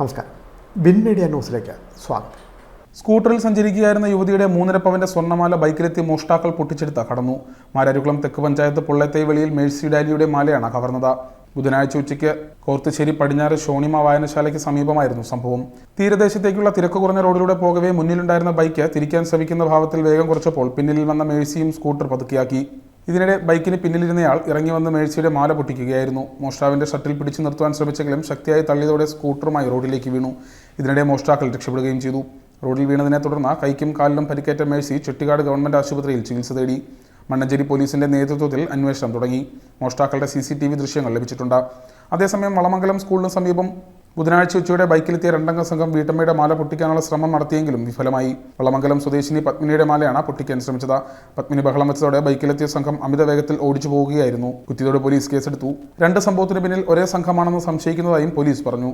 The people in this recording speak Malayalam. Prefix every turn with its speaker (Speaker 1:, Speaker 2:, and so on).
Speaker 1: നമസ്കാരം. വിൻ മീഡിയ ന്യൂസിലേക്ക് സ്വാഗതം.
Speaker 2: സ്കൂട്ടറിൽ സഞ്ചരിക്കുകയായിരുന്ന യുവതിയുടെ മൂന്നര പവന്റെ സ്വർണമാല ബൈക്കിലെത്തി മോഷ്ടാക്കൾ പൊട്ടിച്ചെടുത്ത കടന്നു. മാരാരുകുളം തെക്ക് പഞ്ചായത്ത് പൊള്ളത്തെ വെളിയിൽ മേഴ്സി ഡാലിയുടെ മാലയാണ് കവർന്നത്. ബുധനാഴ്ച ഉച്ചയ്ക്ക് കോർത്തുശ്ശേരി പടിഞ്ഞാറ് ഷോണിമ വായനശാലയ്ക്ക് സമീപമായിരുന്നു സംഭവം. തീരദേശത്തേക്കുള്ള തിരക്ക് കുറഞ്ഞ റോഡിലൂടെ പോകവേ മുന്നിലുണ്ടായിരുന്ന ബൈക്ക് തിരിക്കാൻ ശ്രമിക്കുന്ന ഭാവത്തിൽ വേഗം കുറച്ചപ്പോൾ പിന്നിൽ വന്ന മേഴ്സിയും സ്കൂട്ടർ പതുക്കിയാക്കി. ഇതിനിടെ ബൈക്കിന് പിന്നിലിരുന്നയാൾ ഇറങ്ങി വന്ന് മേഴ്സിയുടെ മാല പൊട്ടിക്കുകയായിരുന്നു. മോഷ്ടാവിന്റെ ഷട്ടിൽ പിടിച്ചു നിർത്തുവാൻ ശ്രമിച്ചെങ്കിലും ശക്തിയായി തള്ളിയതോടെ സ്കൂട്ടറുമായി റോഡിലേക്ക് വീണു. ഇതിനിടെ മോഷ്ടാക്കൾ രക്ഷപ്പെടുകയും ചെയ്തു. റോഡിൽ വീണതിനെ തുടർന്ന് കൈക്കും കാലിലും പരിക്കേറ്റ മേഴ്സി ചെട്ടിക്കാട് ഗവൺമെന്റ് ആശുപത്രിയിൽ ചികിത്സ തേടി. മണ്ണഞ്ചേരി പോലീസിന്റെ നേതൃത്വത്തിൽ അന്വേഷണം തുടങ്ങി. മോഷ്ടാക്കളുടെ സി സി ടി വി ദൃശ്യങ്ങൾ ലഭിച്ചിട്ടുണ്ട്. അതേസമയം വളമംഗലം സ്കൂളിന് സമീപം ബുധനാഴ്ച ഉച്ചയോടെ ബൈക്കിലെത്തിയ രണ്ടംഗ സംഘം വീട്ടമ്മയുടെ മാല പൊട്ടിക്കാനുള്ള ശ്രമം നടത്തിയെങ്കിലും വിഫലമായി. വളമംഗലം സ്വദേശിനി പത്മിനിയുടെ മാലയാണ് പൊട്ടിക്കാൻ ശ്രമിച്ചത്. പത്മിനി ബഹളം വെച്ചതോടെ ബൈക്കിലെത്തിയ സംഘം അമിത വേഗത്തിൽ ഓടിച്ചു പോവുകയായിരുന്നു. കുത്തിയതോടെ പോലീസ് കേസെടുത്തു. രണ്ട് സംഭവത്തിന് പിന്നിൽ ഒരേ സംഘമാണെന്ന് സംശയിക്കുന്നതായും പോലീസ് പറഞ്ഞു.